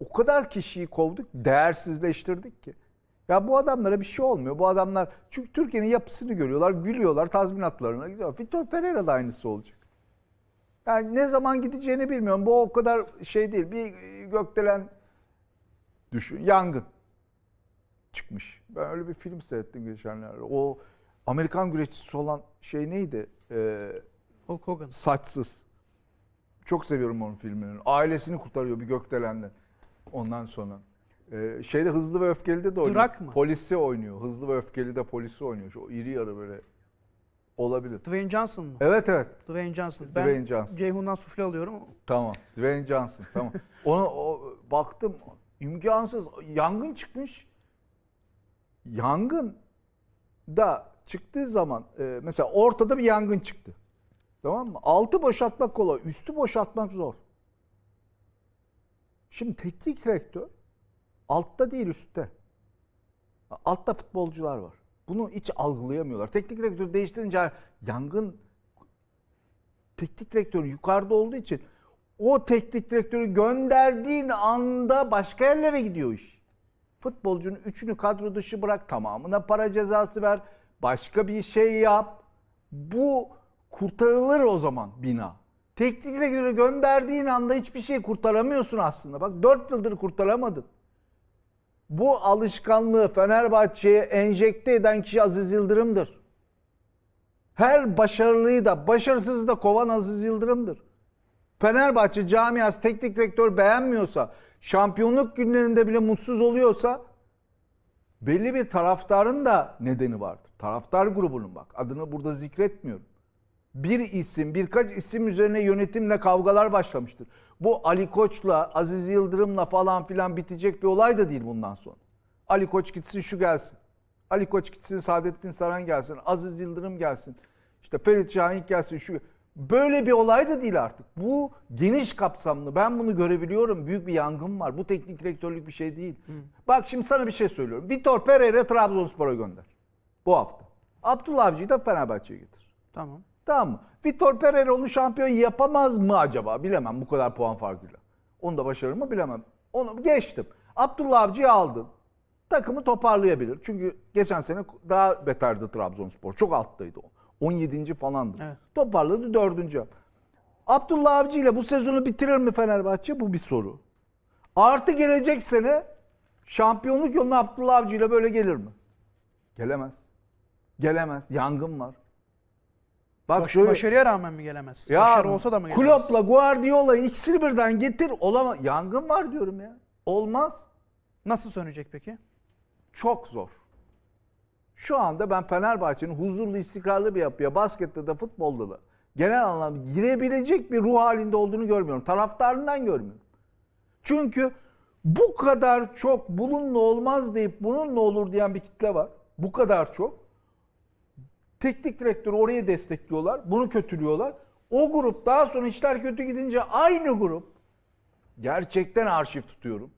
o kadar kişiyi kovduk, değersizleştirdik ki. Ya bu adamlara bir şey olmuyor. Bu adamlar çünkü Türkiye'nin yapısını görüyorlar, gülüyorlar, tazminatlarına gidiyor. Vitor Pereira da aynısı olacak. Yani ne zaman gideceğini bilmiyorum. Bu o kadar şey değil. Bir gökdelen düşün. Yangın çıkmış. Ben öyle bir film seyrettim geçenlerde. O Amerikan güreşçisi olan şey neydi? Ee, Hulk Hogan. saçsız. Çok seviyorum onun filmini. Ailesini kurtarıyor bir gökdelenden. Ondan sonra. Ee, şeyde Hızlı ve Öfkeli'de de oynuyor. Drak mı? Polisi oynuyor. Hızlı ve Öfkeli'de polisi oynuyor. Şu iri yarı böyle olabilir. Dwayne Johnson mı? Evet evet. Dwayne Johnson. Ben Dwayne Johnson. Ceyhun'dan sufle alıyorum. Tamam. Dwayne Johnson. Tamam. Onu o, baktım imkansız. Yangın çıkmış. Yangın da çıktığı zaman e, mesela ortada bir yangın çıktı. Tamam mı? Altı boşaltmak kolay. Üstü boşaltmak zor. Şimdi teknik direktör altta değil üstte. Altta futbolcular var. Bunu hiç algılayamıyorlar. Teknik direktör değiştirince yangın teknik direktör yukarıda olduğu için o teknik direktörü gönderdiğin anda başka yerlere gidiyor iş. Futbolcunun üçünü kadro dışı bırak tamamına para cezası ver. Başka bir şey yap. Bu kurtarılır o zaman bina. Teknik direktörü gönderdiğin anda hiçbir şey kurtaramıyorsun aslında. Bak 4 yıldır kurtaramadın. Bu alışkanlığı Fenerbahçe'ye enjekte eden kişi Aziz Yıldırım'dır. Her başarılıyı da başarısızı da kovan Aziz Yıldırım'dır. Fenerbahçe camiası teknik direktör beğenmiyorsa, şampiyonluk günlerinde bile mutsuz oluyorsa belli bir taraftarın da nedeni vardır. Taraftar grubunun bak adını burada zikretmiyorum. Bir isim, birkaç isim üzerine yönetimle kavgalar başlamıştır. Bu Ali Koç'la, Aziz Yıldırım'la falan filan bitecek bir olay da değil bundan sonra. Ali Koç gitsin şu gelsin. Ali Koç gitsin Saadettin Saran gelsin. Aziz Yıldırım gelsin. İşte Ferit Şahin gelsin şu. Böyle bir olay da değil artık. Bu geniş kapsamlı. Ben bunu görebiliyorum. Büyük bir yangın var. Bu teknik direktörlük bir şey değil. Bak şimdi sana bir şey söylüyorum. Vitor Pereira Trabzonspor'a gönder. Bu hafta. Abdullah Avcı'yı da Fenerbahçe'ye getir. Tamam. Tamam mı? Vitor Pereira onu şampiyon yapamaz mı acaba? Bilemem bu kadar puan farkıyla. Onu da başarır mı bilemem. Onu geçtim. Abdullah Avcı'yı aldın. Takımı toparlayabilir. Çünkü geçen sene daha beterdi Trabzonspor. Çok alttaydı o. 17. falandı. Evet. Toparladı 4. Abdullah Avcı ile bu sezonu bitirir mi Fenerbahçe? Bu bir soru. Artı gelecek sene şampiyonluk yoluna Abdullah Avcı ile böyle gelir mi? Gelemez. Gelemez. Yangın var. Bak Baş- şöyle Başarıya rağmen mi gelemez? ya Başarı olsa da mı gelemez? Klopp'la Guardiola'yı ikisini birden getir. Olama yangın var diyorum ya. Olmaz. Nasıl sönecek peki? Çok zor. Şu anda ben Fenerbahçe'nin huzurlu, istikrarlı bir yapıya, baskette de futbolda da genel anlamda girebilecek bir ruh halinde olduğunu görmüyorum. Taraftarından görmüyorum. Çünkü bu kadar çok bununla olmaz deyip bununla olur diyen bir kitle var. Bu kadar çok. Teknik direktörü oraya destekliyorlar. Bunu kötülüyorlar. O grup daha sonra işler kötü gidince aynı grup gerçekten arşiv tutuyorum.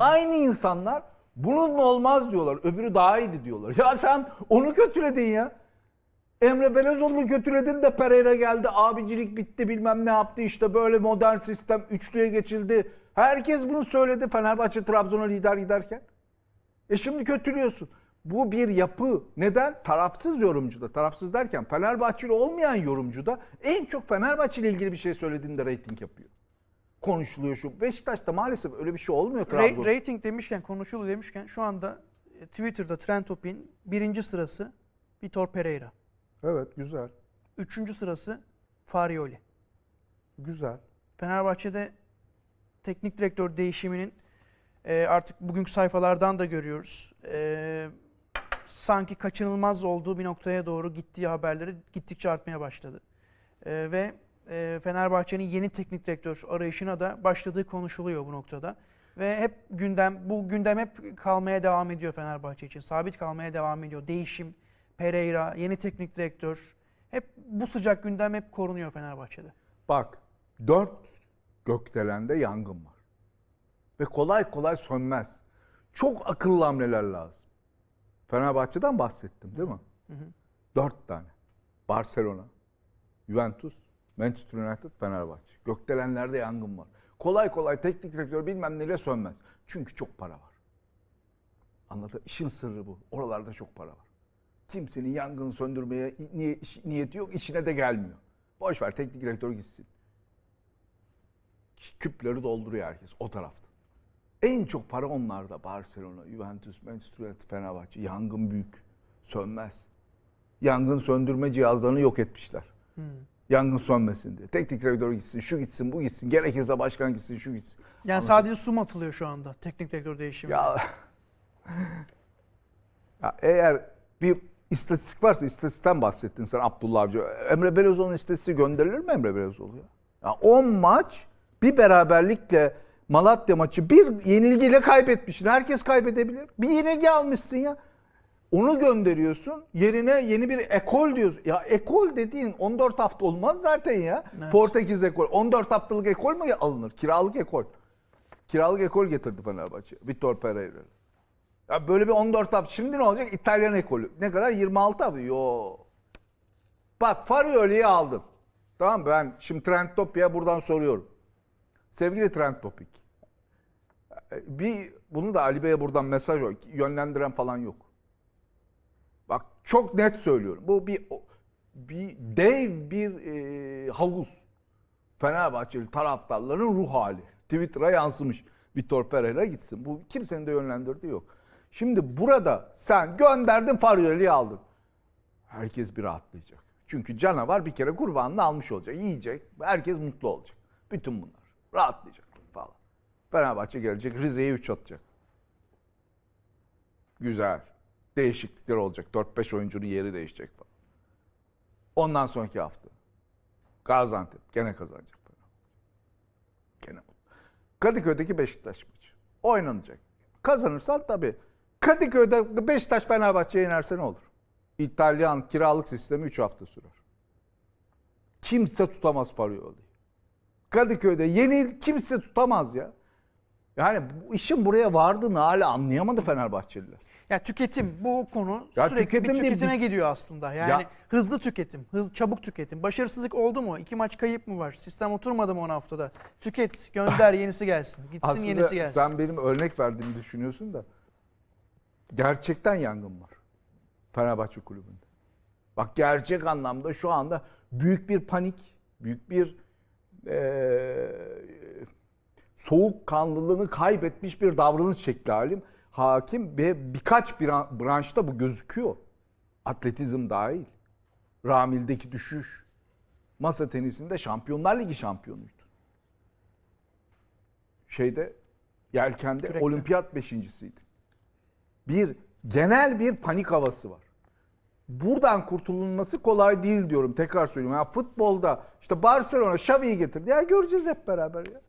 Aynı insanlar bununla olmaz diyorlar. Öbürü daha iyiydi diyorlar. Ya sen onu kötüledin ya. Emre Belezoğlu'nu kötüledin de Pereira geldi. Abicilik bitti bilmem ne yaptı işte böyle modern sistem üçlüye geçildi. Herkes bunu söyledi Fenerbahçe Trabzon'a lider giderken. E şimdi kötülüyorsun. Bu bir yapı. Neden? Tarafsız yorumcuda. Tarafsız derken Fenerbahçeli olmayan yorumcuda en çok Fenerbahçe ile ilgili bir şey söylediğinde reyting yapıyor. Konuşuluyor şu. Beşiktaş'ta maalesef öyle bir şey olmuyor Trabzon. Ra- rating demişken, konuşulu demişken şu anda e, Twitter'da Trend Topik'in birinci sırası Vitor Pereira. Evet güzel. Üçüncü sırası Farioli. Güzel. Fenerbahçe'de teknik direktör değişiminin e, artık bugünkü sayfalardan da görüyoruz. E, sanki kaçınılmaz olduğu bir noktaya doğru gittiği haberleri gittikçe artmaya başladı. E, ve e, Fenerbahçe'nin yeni teknik direktör arayışına da başladığı konuşuluyor bu noktada. Ve hep gündem, bu gündem hep kalmaya devam ediyor Fenerbahçe için. Sabit kalmaya devam ediyor. Değişim, Pereira, yeni teknik direktör. Hep bu sıcak gündem hep korunuyor Fenerbahçe'de. Bak dört gökdelende yangın var. Ve kolay kolay sönmez. Çok akıllı hamleler lazım. Fenerbahçe'den bahsettim değil mi? Dört tane. Barcelona, Juventus, Manchester United, Fenerbahçe. Gökdelenlerde yangın var. Kolay kolay teknik direktör bilmem neyle sönmez. Çünkü çok para var. Anladın? İşin sırrı bu. Oralarda çok para var. Kimsenin yangını söndürmeye niye- niyeti yok, işine de gelmiyor. Boş ver teknik direktör gitsin. Küpleri dolduruyor herkes o tarafta. En çok para onlarda. Barcelona, Juventus, Manchester United, Fenerbahçe. Yangın büyük. Sönmez. Yangın söndürme cihazlarını yok etmişler. Yangın sönmesin diye. Teknik direktör gitsin, şu gitsin, bu gitsin. Gerekirse başkan gitsin, şu gitsin. Yani sadece su mu atılıyor şu anda teknik direktör değişimi? Ya, ya eğer bir istatistik varsa istatistikten bahsettin sen Abdullah Avcı. Emre Belözoğlu'nun istatistiği gönderilir mi Emre Belözoğlu ya? Ya 10 maç bir beraberlikle Malatya maçı bir yenilgiyle kaybetmişsin. Herkes kaybedebilir. Bir yenilgi almışsın ya. Onu gönderiyorsun. Yerine yeni bir ekol diyorsun. Ya ekol dediğin 14 hafta olmaz zaten ya. Evet. Portekiz ekol. 14 haftalık ekol mu alınır? Kiralık ekol. Kiralık ekol getirdi Fenerbahçe. Vitor Pereira. Ya böyle bir 14 hafta. Şimdi ne olacak? İtalyan ekolü. Ne kadar? 26 hafta. Yo. Bak Farioli'yi aldın. Tamam? Ben şimdi Trend Topia'ya buradan soruyorum. Sevgili Trend Topik. Bir bunu da Ali Bey'e buradan mesaj o- yönlendiren falan yok. Bak çok net söylüyorum. Bu bir bir dev bir e, havuz. Fenerbahçeli taraftarların ruh hali. Twitter'a yansımış. Vitor Pereira gitsin. Bu kimsenin de yönlendirdiği yok. Şimdi burada sen gönderdin Farioli'yi aldın. Herkes bir rahatlayacak. Çünkü canavar bir kere kurbanını almış olacak. Yiyecek. Herkes mutlu olacak. Bütün bunlar. Rahatlayacak falan. Fenerbahçe gelecek. Rize'ye 3 atacak. Güzel. Değişiklikler olacak. 4-5 oyuncunun yeri değişecek falan. Ondan sonraki hafta. Gaziantep gene kazanacak. Gene. Kadıköy'deki Beşiktaş maçı. Oynanacak. Kazanırsan tabii. Kadıköy'de Beşiktaş Fenerbahçe'ye yenerse ne olur? İtalyan kiralık sistemi 3 hafta sürer. Kimse tutamaz Farioli'yi. Kadıköy'de yenil kimse tutamaz ya. Yani bu işin buraya vardığını hala anlayamadı Fenerbahçeliler. Ya tüketim bu konu Ya sürekli tüketim bir değil, tüketime bir- gidiyor aslında. Yani Ya- hızlı tüketim, hız, çabuk tüketim. Başarısızlık oldu mu? İki maç kayıp mı var? Sistem oturmadı mı 10 haftada? Tüket, gönder yenisi gelsin. Gitsin Aslında yenisi gelsin. sen benim örnek verdiğimi düşünüyorsun da gerçekten yangın var Fenerbahçe kulübünde. Bak gerçek anlamda şu anda büyük bir panik, büyük bir eee soğukkanlılığını kaybetmiş bir davranış şekli halim hakim ve birkaç bir branşta bu gözüküyor. Atletizm dahil. Ramil'deki düşüş. Masa tenisinde Şampiyonlar Ligi şampiyonuydu. Şeyde yelkende Kürekte. olimpiyat beşincisiydi. Bir genel bir panik havası var. Buradan kurtulunması kolay değil diyorum. Tekrar söylüyorum. Ya futbolda işte Barcelona Xavi'yi getirdi. Ya göreceğiz hep beraber ya.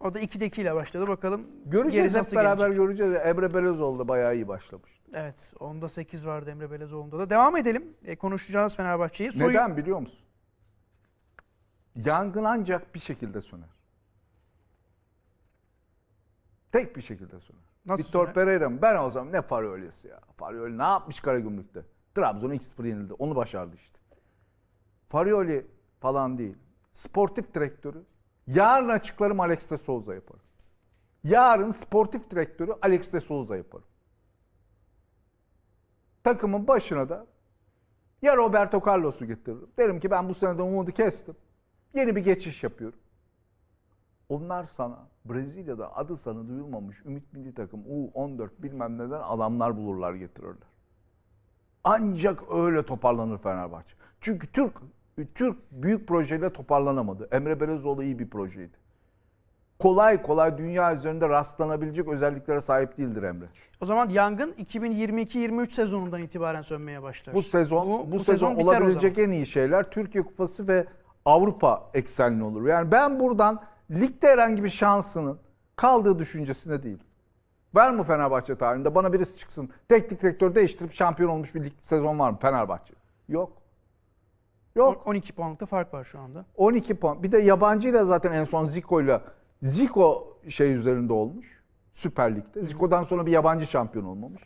O da 2'de 2 ile başladı. Bakalım Göreceğiz hep beraber gelecek? göreceğiz. Emre Belözoğlu da bayağı iyi başlamış. Evet. Onda 8 vardı Emre Belezoğlu'nda da. Devam edelim. E, konuşacağız Fenerbahçe'yi. Soyu- Neden biliyor musun? Yangın ancak bir şekilde söner. Tek bir şekilde söner. Nasıl Vitor söner? Pereira mı? Ben olsam ne Farioli'si ya. Farioli ne yapmış Karagümrük'te? Trabzon'a 2-0 yenildi. Onu başardı işte. Farioli falan değil. Sportif direktörü. Yarın açıklarım Alex de Souza yaparım. Yarın sportif direktörü Alex de Souza yaparım. Takımın başına da ya Roberto Carlos'u getiririm. Derim ki ben bu seneden umudu kestim. Yeni bir geçiş yapıyorum. Onlar sana Brezilya'da adı sana duyulmamış Ümit Milli Takım U14 bilmem neden adamlar bulurlar getirirler. Ancak öyle toparlanır Fenerbahçe. Çünkü Türk Türk büyük projeyle toparlanamadı. Emre Belözoğlu iyi bir projeydi. Kolay kolay dünya üzerinde rastlanabilecek özelliklere sahip değildir Emre. O zaman yangın 2022-23 sezonundan itibaren sönmeye başlar. Bu sezon bu, sezon, biter o olabilecek en iyi şeyler Türkiye Kupası ve Avrupa eksenli olur. Yani ben buradan ligde herhangi bir şansının kaldığı düşüncesinde değilim. Var mı Fenerbahçe tarihinde? Bana birisi çıksın. Teknik direktör değiştirip şampiyon olmuş bir lig sezon var mı Fenerbahçe? Yok. Yok. 12 puanlık fark var şu anda. 12 puan. Bir de yabancıyla zaten en son Zico'yla Zico şey üzerinde olmuş. Süper Lig'de. Zico'dan sonra bir yabancı şampiyon olmamış.